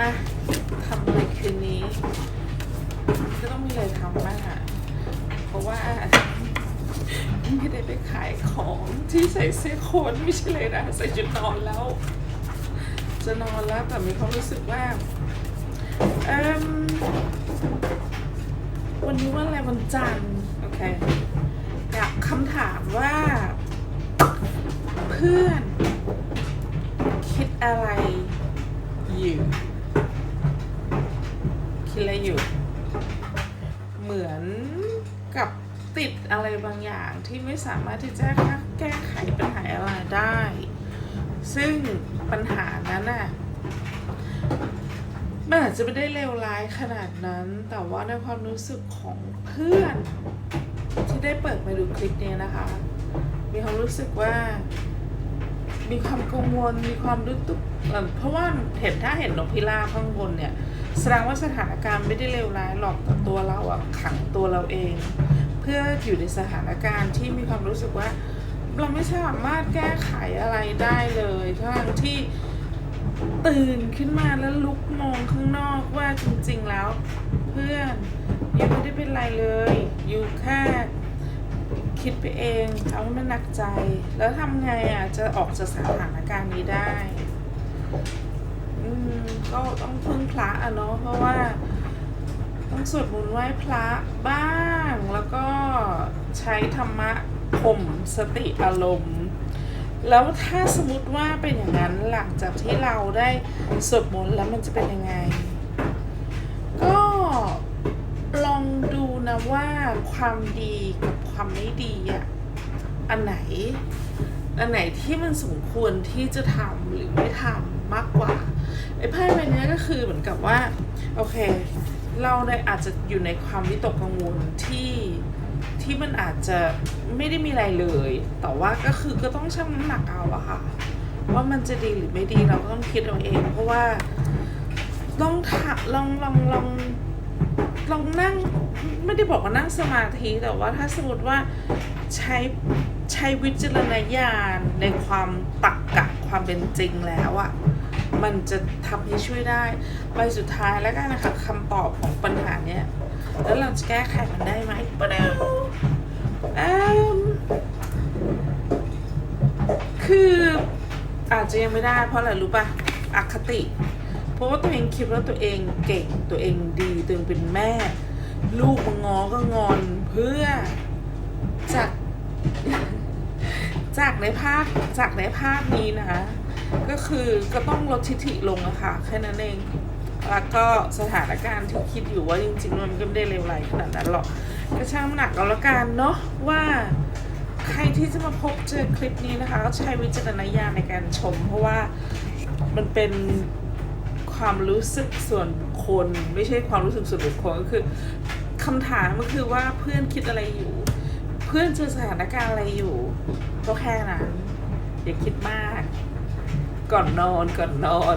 อะทำอะไรคืนนี้ ก็ต้องมีอะไรทำบ้างอะเพราะว่าไม่ได้ไปขายของที่ใส่เสื้อโค้ทไม่ใช่เลยนะใส่ชุดนอนแล้ว จะนอนแล้วแต่มีความรู้สึกว่าเอิมวันนี้ว่าอะไรวันจันทร์โอเคอยากคำถามว่า เพื่อน คิดอะไรอยู่ คิดอะไรอยู่ เหมือนกับติดอะไรบางอย่างที่ไม่สามารถที่จะแก้ไขปัญหาอะไรได้ ซึ่งปัญหานั้นน่ะมันอาจจะไม่ได้เลวร้ายขนาดนั้น แต่ว่าในความรู้สึกของเพื่อน ที่ได้เปิดมาดูคลิปนี้นะคะ มีความรู้สึกว่า มีความกังวลมีความรู้ตุกเอ่อเพราะว่าเห็นถ้าเห็นนกพิราบข้างบนเนี่ยแสดงว่าสถานการณ์ไม่ได้เลวร้ายหรอกแต่ตัวเราอะขังตัวเราเอง เพื่ออยู่ในสถานการณ์ที่มีความรู้สึกว่า เราไม่สามารถแก้ไขอะไรได้เลยทั้งที่ตื่นขึ้นมาแล้วลุกมองข้างนอกว่าจริงๆแล้ว เพื่อนยูไม่ได้เป็นไรเลยยูแค่ คิดไปเองทำให้มันหนักใจ แล้วทำไงอะ จะออกจากสถานการณ์นี้ได้ อืม ก็ต้องพึ่งพระอะเนาะเพราะว่า ต้องสวดมนต์ไหว้พระบ้าง แล้วก็ใช้ธรรมะข่มสติอารมณ์แล้วถ้าสมมติว่าเป็นอย่างนั้นหลังจากที่เราได้สวดมนต์แล้วมันจะเป็นยังไง ก็ลองดู นะว่าความดีกับความไม่ดีอะอันไหน อันไหนที่มันสมควรที่จะทำหรือไม่ทำมากกว่าไอ้ไพ่ใบเนี้ยก็คือเหมือนกับว่า โอเค เราได้อาจจะอยู่ในความวิตกกังวลที่ที่มันอาจจะไม่ได้มีอะไรเลย แต่ว่าก็คือก็ต้องชั่งน้ำหนักเอาอะค่ะ ว่ามันจะดีหรือไม่ดีเราก็ต้องคิดเอาเอง เพราะว่าต้องถะลองลองลอง ลองนั่งไม่ได้บอกว่านั่งสมาธิแต่ว่าถ้าสมมติว่าใช้ใช้วิจารณญาณในความตักกะความเป็นจริงแล้วอะมันจะทำให้ช่วยได้ใบสุดท้ายแล้วกันนะคะคำตอบของปัญหาเนี้ยแล้วเราจะแก้ไขมันได้ไหมปะเดวเอิ่มคืออาจจะยังไม่ได้เพราะอะไรรู้ป่ะอคติ ราะว่าตัวเองคิดว่าตัวเองเก่งตัวเองดีตัวเองเป็นแม่ ลูกมางอก็งอนเพื่อจากจากในภาพจากในภาพนี้นะก็คือก็ต้องลดทิฐิลงอะค่ะแค่นั้นเอง แล้วก็สถานการณ์ที่คิดอยู่ว่าจริงๆมันก็ไม่ได้เลวร้ายขนาดนั้นหรอกก็ช่างหนักเอาละกันเนาะว่าใครที่จะมาพบเจอคลิปนี้นะคะ ก็ใช้วิจารณญาณในการชม เพราะว่ามันเป็น ความรู้สึกส่วนบุคคล ไม่ใช่ความรู้สึกส่วนบุคคลก็คือคำถามก็คือว่าเพื่อนคิดอะไรอยู่ เพื่อนเจอสถานการณ์อะไรอยู่ก็แค่นั้นอย่าคิดมาก ก่อนนอนก่อนนอน